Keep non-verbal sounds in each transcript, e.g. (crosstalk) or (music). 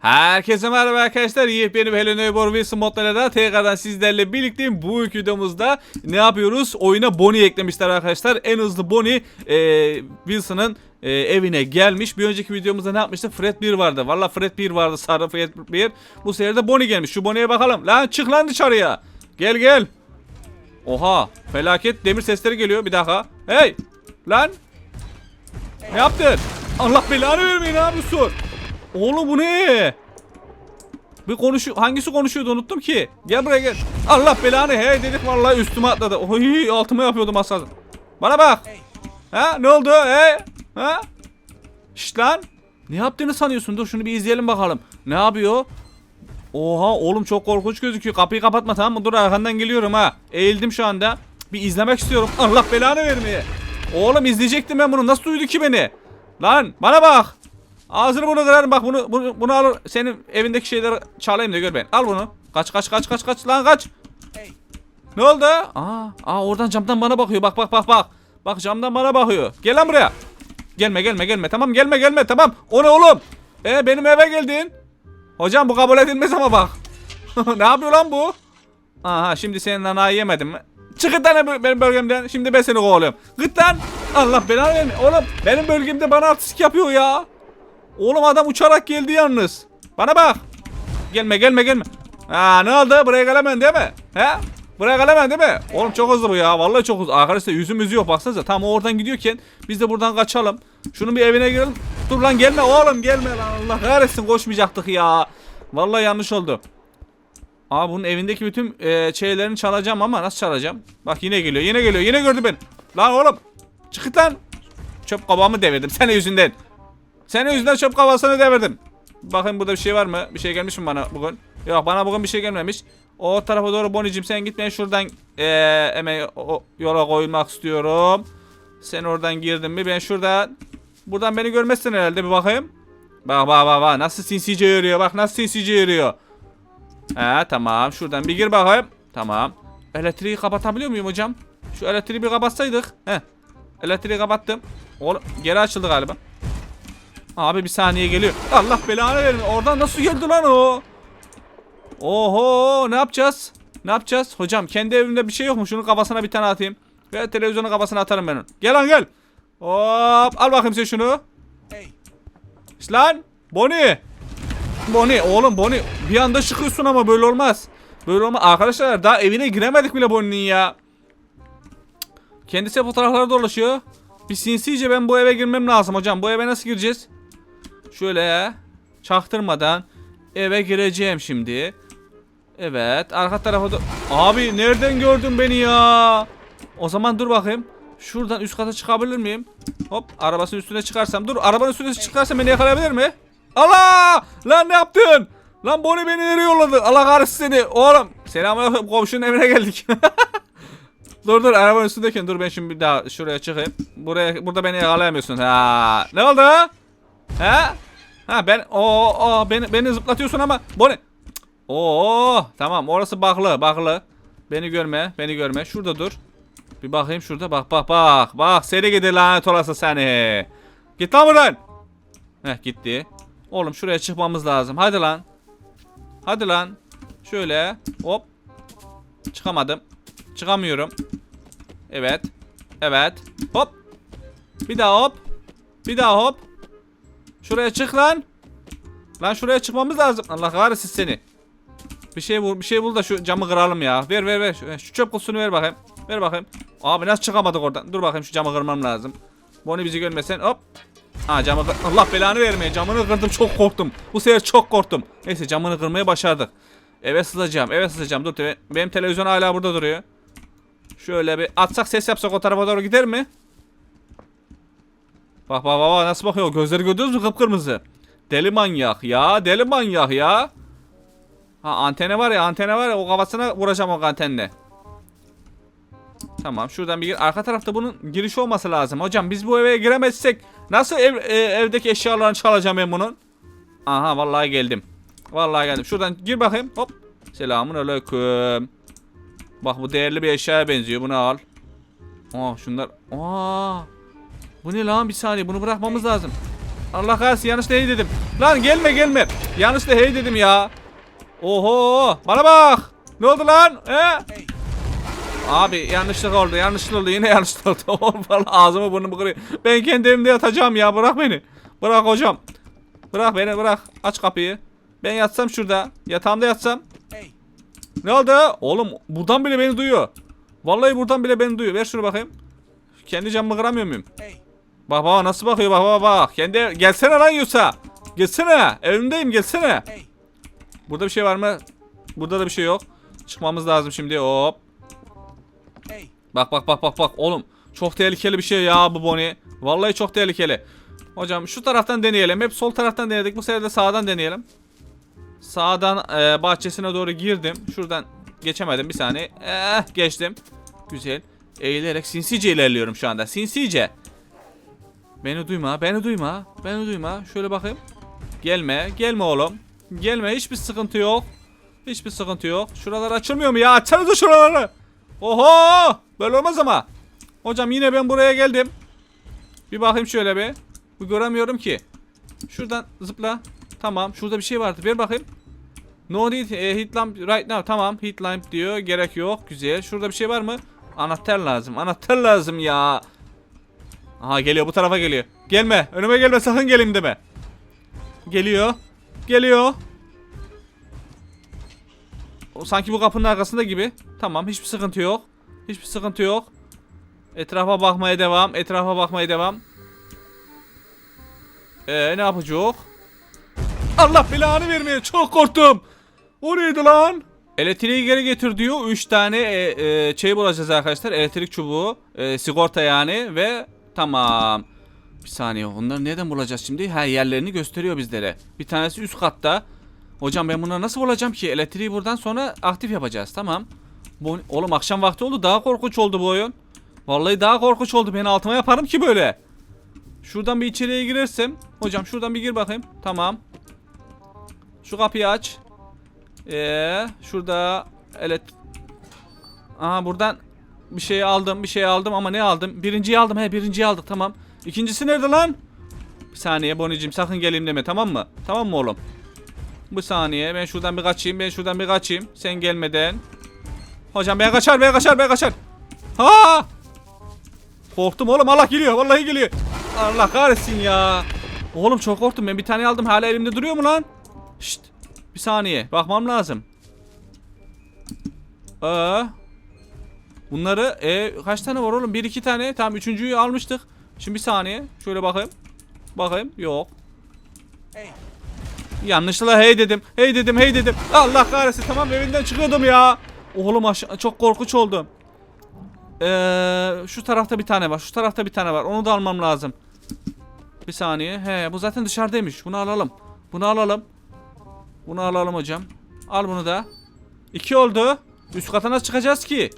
Herkese merhaba arkadaşlar. Yepyeni bir Hello Neighbor Wilson modlarıyla tekrardan sizlerle birlikteyim. Bu videomuzda ne yapıyoruz? Oyuna Bonnie eklemişler arkadaşlar. En hızlı Bonnie e, Wilson'ın e, evine gelmiş. Bir önceki videomuzda ne yapmıştık? Fred 1 vardı. Valla Fred 1 vardı. Sarı Fred 1. Bu sefer de Bonnie gelmiş. Şu Bonnie'ye bakalım. Lan çık lan dışarıya. Gel gel. Oha. Felaket demir sesleri geliyor. Bir dakika. Hey. Lan. Ne yaptın? Allah belanı vermeyin ne yapıyorsun? Oğlum bu ne? Bir konuşuyor. Hangisi konuşuyordu unuttum ki. Gel buraya gel. Allah belanı hey dedik vallahi üstüme atladı. Oy altıma yapıyordum aslan. Bana bak. Ha ne oldu hey? Ha? Şşt lan. Ne yaptığını sanıyorsun? Dur şunu bir izleyelim bakalım. Ne yapıyor? Oha oğlum çok korkunç gözüküyor. Kapıyı kapatma tamam mı? Dur arkandan geliyorum ha. Eğildim şu anda. Bir izlemek istiyorum. Allah belanı vermeye. Oğlum izleyecektim ben bunu. Nasıl duydu ki beni? Lan bana bak. Ağzını bunu kırarım bak bunu bunu, bunu alır senin evindeki şeyleri çalayım da gör ben. Al bunu. Kaç kaç kaç kaç kaç lan kaç. Ne oldu? Aa, aa oradan camdan bana bakıyor. Bak bak bak bak. Bak camdan bana bakıyor. Gel lan buraya. Gelme gelme gelme. Tamam gelme gelme tamam. O ne oğlum? E benim eve geldin. Hocam bu kabul edilmez ama bak. (laughs) ne yapıyor lan bu? Aha şimdi senin nanayı yemedim mi? Çık git lan be- benim bölgemden. Şimdi ben seni kovalıyorum. Git lan. Allah belanı verme. Oğlum benim bölgemde bana artistik yapıyor ya. Oğlum adam uçarak geldi yalnız. Bana bak. Gelme gelme gelme. Ha ne oldu? Buraya gelemem değil mi? He? Buraya gelemem değil mi? Oğlum çok hızlı bu ya. Vallahi çok hızlı. Arkadaşlar yüzümüz yok baksanıza. Tam oradan gidiyorken biz de buradan kaçalım. Şunun bir evine girelim. Dur lan gelme oğlum gelme lan. Allah kahretsin koşmayacaktık ya. Vallahi yanlış oldu. Aa bunun evindeki bütün e, şeylerini çalacağım ama nasıl çalacağım? Bak yine geliyor yine geliyor yine gördü beni. Lan oğlum çıkıt lan. Çöp kabağımı devirdim senin yüzünden. Senin yüzünden çöp kavasını devirdim. Bakın burada bir şey var mı? Bir şey gelmiş mi bana bugün? Yok bana bugün bir şey gelmemiş. O tarafa doğru Bonicim sen git ben şuradan eee hemen o- yola koyulmak istiyorum. Sen oradan girdin mi? Ben şuradan buradan beni görmezsin herhalde bir bakayım. Bak bak bak bak nasıl sinsice yürüyor bak nasıl sinsice yürüyor. He tamam şuradan bir gir bakayım. Tamam. Elektriği kapatabiliyor muyum hocam? Şu elektriği bir kapatsaydık. He. Elektriği kapattım. Oğlum geri açıldı galiba. Abi bir saniye geliyor. Allah belanı verin. Oradan nasıl geldi lan o? Oho ne yapacağız? Ne yapacağız? Hocam kendi evimde bir şey yok mu? Şunun kafasına bir tane atayım. Ve televizyonun kafasına atarım ben onu. Gel lan gel. Hop al bakayım sen şunu. İşte lan. Bonnie. Bonnie oğlum Bonnie. Bir anda çıkıyorsun ama böyle olmaz. Böyle olmaz. Arkadaşlar daha evine giremedik bile Bonnie'nin ya. Kendisi fotoğrafları dolaşıyor. Bir sinsice ben bu eve girmem lazım hocam. Bu eve nasıl gireceğiz? Şöyle çaktırmadan eve gireceğim şimdi. Evet arka tarafa da... Abi nereden gördün beni ya? O zaman dur bakayım. Şuradan üst kata çıkabilir miyim? Hop arabasının üstüne çıkarsam. Dur arabanın üstüne çıkarsam beni yakalayabilir mi? Allah! Lan ne yaptın? Lan Bonnie beni nereye yolladı? Allah kahretsin seni. Oğlum. Selamünaleyküm komşunun evine geldik. (laughs) dur dur arabanın üstündeyken dur ben şimdi bir daha şuraya çıkayım. Buraya burada beni yakalayamıyorsun. Ha. Ne oldu? Ha? Ha ben o o beni beni zıplatıyorsun ama Bonnie. Oo tamam orası baklı baklı. Beni görme beni görme. Şurada dur. Bir bakayım şurada bak bak bak. Bak seni gidi lanet olası seni. Git lan buradan. Heh gitti. Oğlum şuraya çıkmamız lazım. Hadi lan. Hadi lan. Şöyle hop. Çıkamadım. Çıkamıyorum. Evet. Evet. Hop. Bir daha hop. Bir daha hop. Şuraya çık lan. Lan şuraya çıkmamız lazım. Allah kahretsin seni. Bir şey bul, bir şey bul da şu camı kıralım ya. Ver ver ver. Şu, çöp kutusunu ver bakayım. Ver bakayım. Abi nasıl çıkamadık oradan? Dur bakayım şu camı kırmam lazım. Bonnie bizi görmesen hop. Ha camı Allah belanı vermeye camını kırdım çok korktum. Bu sefer çok korktum. Neyse camını kırmayı başardık. Eve sızacağım eve sızacağım. Dur benim televizyon hala burada duruyor. Şöyle bir atsak ses yapsak o tarafa doğru gider mi? Bak bak bak nasıl bakıyor gözleri gördünüz mü kıpkırmızı. Deli manyak ya deli manyak ya. Ha antene var ya antene var ya o kafasına vuracağım o antenle. Tamam şuradan bir gir. Arka tarafta bunun girişi olması lazım. Hocam biz bu eve giremezsek nasıl ev, e, evdeki eşyalarını çalacağım ben bunun? Aha vallahi geldim. Vallahi geldim. Şuradan gir bakayım. Hop. Selamun aleyküm. Bak bu değerli bir eşyaya benziyor. Bunu al. Aa şunlar. Aa. Bu ne lan bir saniye bunu bırakmamız lazım. Allah kahretsin yanlışla hey dedim. Lan gelme gelme. Yanlışla hey dedim ya. Oho bana bak. Ne oldu lan? He? Abi yanlışlık oldu yanlışlık oldu yine yanlışlık oldu. (laughs) Vallahi ağzımı burnumu kırıyor. Ben kendi evimde yatacağım ya bırak beni. Bırak hocam. Bırak beni bırak. Aç kapıyı. Ben yatsam şurada. Yatağımda yatsam. Ne oldu? Oğlum buradan bile beni duyuyor. Vallahi buradan bile beni duyuyor. Ver şunu bakayım. Kendi camımı kıramıyor muyum? Bak bak nasıl bakıyor bak bak bak. Kendi gelsene lan Yusa. Gelsene. Evimdeyim gelsene. Burada bir şey var mı? Burada da bir şey yok. Çıkmamız lazım şimdi. Hop. Bak bak bak bak bak oğlum. Çok tehlikeli bir şey ya bu Bonnie. Vallahi çok tehlikeli. Hocam şu taraftan deneyelim. Hep sol taraftan denedik. Bu sefer de sağdan deneyelim. Sağdan e, bahçesine doğru girdim. Şuradan geçemedim bir saniye. Eh geçtim. Güzel. Eğilerek sinsice ilerliyorum şu anda. Sinsice. Beni duyma, beni duyma, beni duyma. Şöyle bakayım. Gelme, gelme oğlum. Gelme, hiçbir sıkıntı yok. Hiçbir sıkıntı yok. Şuralar açılmıyor mu ya? Açsanıza şuraları. Oho! Böyle olmaz ama. Hocam yine ben buraya geldim. Bir bakayım şöyle bir. Bu göremiyorum ki. Şuradan zıpla. Tamam. Şurada bir şey vardı. Ver bakayım. No need eh, hit lamp right now. Tamam. Hit lamp diyor. Gerek yok. Güzel. Şurada bir şey var mı? Anahtar lazım. Anahtar lazım ya. Aha geliyor. Bu tarafa geliyor. Gelme. Önüme gelme. Sakın geleyim deme. Geliyor. Geliyor. O sanki bu kapının arkasında gibi. Tamam. Hiçbir sıkıntı yok. Hiçbir sıkıntı yok. Etrafa bakmaya devam. Etrafa bakmaya devam. Ee, ne yapacak? Allah belanı vermeye çok korktum. O neydi lan? Elektriği geri getir diyor. 3 tane e, e, şey bulacağız arkadaşlar. Elektrik çubuğu, e, sigorta yani ve tamam. Bir saniye. Onları nereden bulacağız şimdi? Her yerlerini gösteriyor bizlere. Bir tanesi üst katta. Hocam ben bunları nasıl bulacağım ki? Elektriği buradan sonra aktif yapacağız. Tamam. Bu, oğlum akşam vakti oldu. Daha korkunç oldu bu oyun. Vallahi daha korkunç oldu. Ben altıma yaparım ki böyle. Şuradan bir içeriye girersem. Hocam şuradan bir gir bakayım. Tamam. Şu kapıyı aç. Ee, şurada evet. Aha buradan bir şey aldım, bir şey aldım ama ne aldım? Birinciyi aldım. He, birinciyi aldık. Tamam. İkincisi nerede lan? Bir saniye Bonnicim sakın geleyim deme tamam mı? Tamam mı oğlum? Bu saniye ben şuradan bir kaçayım. Ben şuradan bir kaçayım. Sen gelmeden. Hocam ben kaçar, ben kaçar, ben kaçar. Ha! Korktum oğlum. Allah geliyor. Vallahi geliyor. Allah kahretsin ya. Oğlum çok korktum. Ben bir tane aldım. Hala elimde duruyor mu lan? Şşt. Bir saniye. Bakmam lazım. Ee, bunları e, kaç tane var oğlum? Bir iki tane. Tamam üçüncüyü almıştık. Şimdi bir saniye. Şöyle bakayım. Bakayım. Yok. Yanlışlıkla hey dedim. Hey dedim. Hey dedim. Allah kahretsin. Tamam evinden çıkıyordum ya. Oğlum aşağı çok korkunç oldum. Ee, şu tarafta bir tane var. Şu tarafta bir tane var. Onu da almam lazım. Bir saniye. He bu zaten dışarıdaymış. Bunu alalım. Bunu alalım. Bunu alalım hocam. Al bunu da. İki oldu. Üst kata nasıl çıkacağız ki?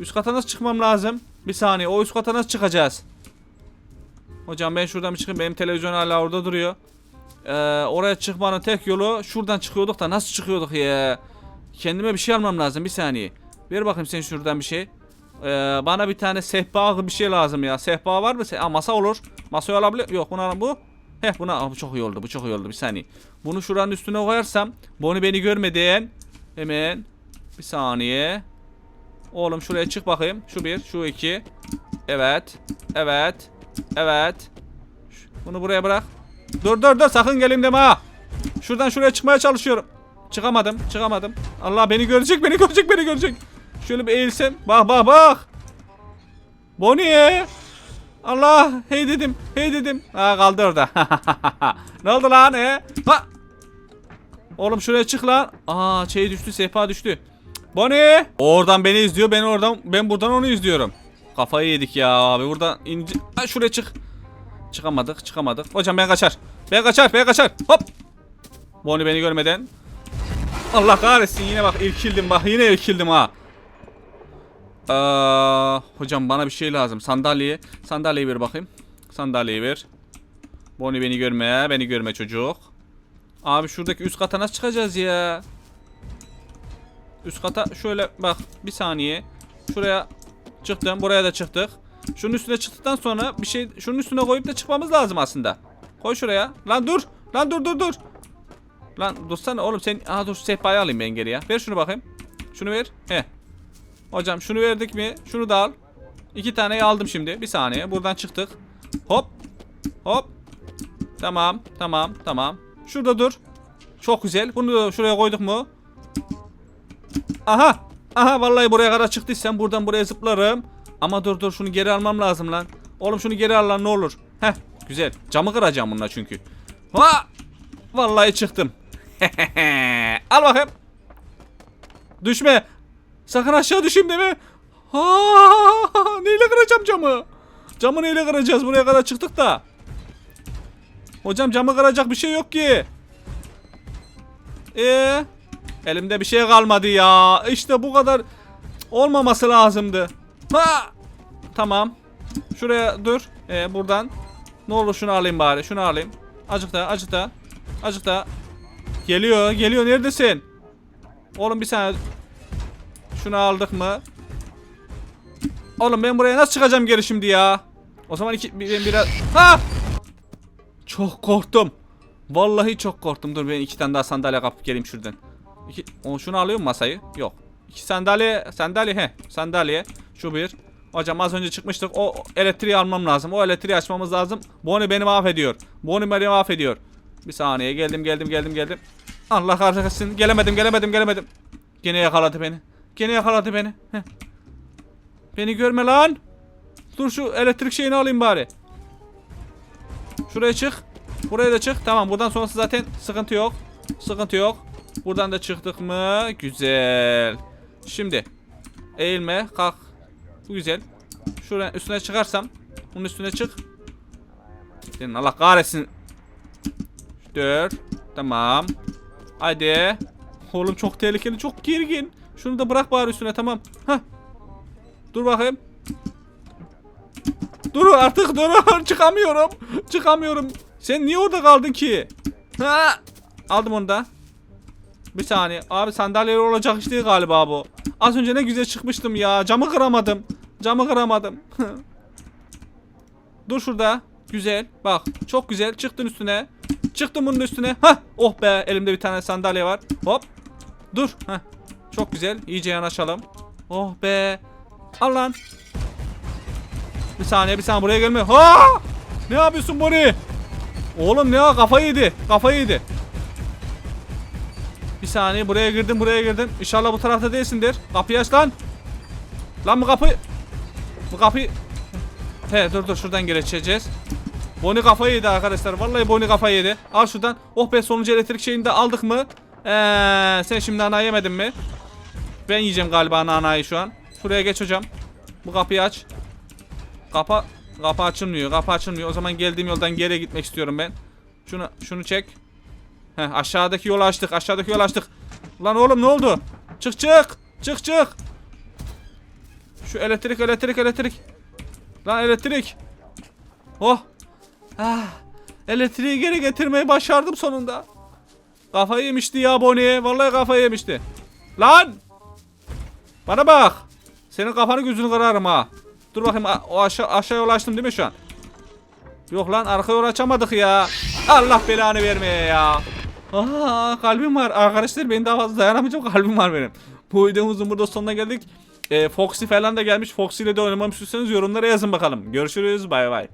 Üst kata nasıl çıkmam lazım? Bir saniye. O üst kata nasıl çıkacağız? Hocam ben şuradan bir çıkayım. Benim televizyon hala orada duruyor. Ee, oraya çıkmanın tek yolu şuradan çıkıyorduk da nasıl çıkıyorduk ya? Kendime bir şey almam lazım. Bir saniye. Ver bakayım sen şuradan bir şey. Ee, bana bir tane sehpa bir şey lazım ya. Sehpa var mı? Aa, masa olur. Masayı alabilir. Yok bunu bu. Heh buna Aa, bu çok iyi oldu. Bu çok iyi oldu. Bir saniye. Bunu şuranın üstüne koyarsam Bonnie beni görmeden hemen bir saniye. Oğlum şuraya çık bakayım. Şu bir, şu iki. Evet. Evet. Evet. Bunu buraya bırak. Dur dur dur sakın geleyim deme ha. Şuradan şuraya çıkmaya çalışıyorum. Çıkamadım, çıkamadım. Allah beni görecek, beni görecek, beni görecek. Şöyle bir eğilsem. Bak bak bak. Bonnie. Allah hey dedim hey dedim. Ha kaldı orada. (laughs) ne oldu lan he? Ha. Oğlum şuraya çık lan. Aa şey düştü sehpa düştü. Bonnie. Oradan beni izliyor ben oradan ben buradan onu izliyorum. Kafayı yedik ya abi buradan ince. Ha, şuraya çık. Çıkamadık çıkamadık. Hocam ben kaçar. Ben kaçar ben kaçar. Hop. Bonnie beni görmeden. Allah kahretsin yine bak irkildim bak yine irkildim ha. Aa, hocam bana bir şey lazım. Sandalye. Sandalyeyi ver bakayım. Sandalyeyi ver. Bonnie beni görme. Beni görme çocuk. Abi şuradaki üst kata nasıl çıkacağız ya? Üst kata şöyle bak bir saniye. Şuraya çıktım. Buraya da çıktık. Şunun üstüne çıktıktan sonra bir şey şunun üstüne koyup da çıkmamız lazım aslında. Koy şuraya. Lan dur. Lan dur dur dur. Lan dursana oğlum sen. Aa dur sehpayı alayım ben geriye. Ver şunu bakayım. Şunu ver. He. Hocam şunu verdik mi? Şunu da al. İki taneyi aldım şimdi. Bir saniye. Buradan çıktık. Hop. Hop. Tamam. Tamam. Tamam. Şurada dur. Çok güzel. Bunu da şuraya koyduk mu? Aha. Aha vallahi buraya kadar çıktıysam buradan buraya zıplarım. Ama dur dur şunu geri almam lazım lan. Oğlum şunu geri al lan ne olur. Heh güzel. Camı kıracağım bununla çünkü. Ha! Vallahi çıktım. (laughs) al bakayım. Düşme. Sakın aşağı düşeyim deme. Ha! Neyle kıracağım camı? Camı neyle kıracağız? Buraya kadar çıktık da. Hocam camı kıracak bir şey yok ki. Ee, elimde bir şey kalmadı ya. İşte bu kadar olmaması lazımdı. Ha! Tamam. Şuraya dur. Ee, buradan. Ne olur şunu alayım bari. Şunu alayım. Acık da, acık da. Acık da. Geliyor, geliyor. Neredesin? Oğlum bir saniye. Şunu aldık mı? Oğlum ben buraya nasıl çıkacağım geri şimdi ya? O zaman iki, bir, biraz... Ha! Çok korktum. Vallahi çok korktum. Dur ben iki tane daha sandalye kapıp geleyim şuradan. İki, o şunu alıyor mu masayı? Yok. İki sandalye, sandalye he. Sandalye. Şu bir. Hocam az önce çıkmıştık. O elektriği almam lazım. O elektriği açmamız lazım. Bonnie beni mahvediyor. Bonnie beni mahvediyor. Bir saniye geldim geldim geldim geldim. Allah kahretsin. Gelemedim gelemedim gelemedim. Gene yakaladı beni. Gene yakaladı beni. Heh. Beni görme lan. Dur şu elektrik şeyini alayım bari. Şuraya çık. Buraya da çık. Tamam buradan sonrası zaten sıkıntı yok. Sıkıntı yok. Buradan da çıktık mı? Güzel. Şimdi. Eğilme. Kalk. Bu güzel. Şuraya üstüne çıkarsam. Bunun üstüne çık. Senin Allah kahretsin. Dört. Tamam. Hadi. Oğlum çok tehlikeli. Çok gergin. Şunu da bırak bari üstüne tamam. Hah. Dur bakayım. Dur artık dur. (laughs) Çıkamıyorum. Çıkamıyorum. Sen niye orada kaldın ki? Ha! Aldım onu da. Bir saniye. Abi sandalye olacak iş galiba bu. Az önce ne güzel çıkmıştım ya. Camı kıramadım. Camı kıramadım. (laughs) Dur şurada. Güzel. Bak. Çok güzel. Çıktın üstüne. Çıktım bunun üstüne. Hah. Oh be. Elimde bir tane sandalye var. Hop. Dur. Hah. Çok güzel. İyice yanaşalım. Oh be. Al lan. Bir saniye bir saniye buraya gelme. Ha! Ne yapıyorsun Bonnie? Oğlum ne ya kafayı yedi. Kafayı yedi. Saniye buraya girdim buraya girdim. İnşallah bu tarafta değilsindir. Kapıyı aç lan. Lan bu kapı. Bu kapıyı. He dur dur şuradan geçeceğiz. Bonnie kafayı yedi arkadaşlar. Vallahi Bonnie kafayı yedi. Al şuradan. Oh be sonuncu elektrik şeyini de aldık mı? Eee sen şimdi ana yemedin mi? Ben yiyeceğim galiba nanayı şu an. Şuraya geç hocam. Bu kapıyı aç. Kapa kapı açılmıyor. Kapı açılmıyor. O zaman geldiğim yoldan geriye gitmek istiyorum ben. Şunu şunu çek. Heh, aşağıdaki yolu açtık. Aşağıdaki yolu açtık. Lan oğlum ne oldu? Çık çık. Çık çık. Şu elektrik elektrik elektrik. Lan elektrik. Oh. Ah. Elektriği geri getirmeyi başardım sonunda. Kafayı yemişti ya Bonnie. Vallahi kafayı yemişti. Lan. Bana bak. Senin kafanı gözünü kırarım ha. Dur bakayım o aşağı aşağıya ulaştım değil mi şu an? Yok lan arka yol açamadık ya. Allah belanı vermeye ya. Aa kalbim var. Arkadaşlar ben daha fazla dayanamayacağım kalbim var benim. Bu videomuzun burada sonuna geldik. Ee, Foxy falan da gelmiş. Foxy ile de oynamamı yorumlara yazın bakalım. Görüşürüz. Bay bay.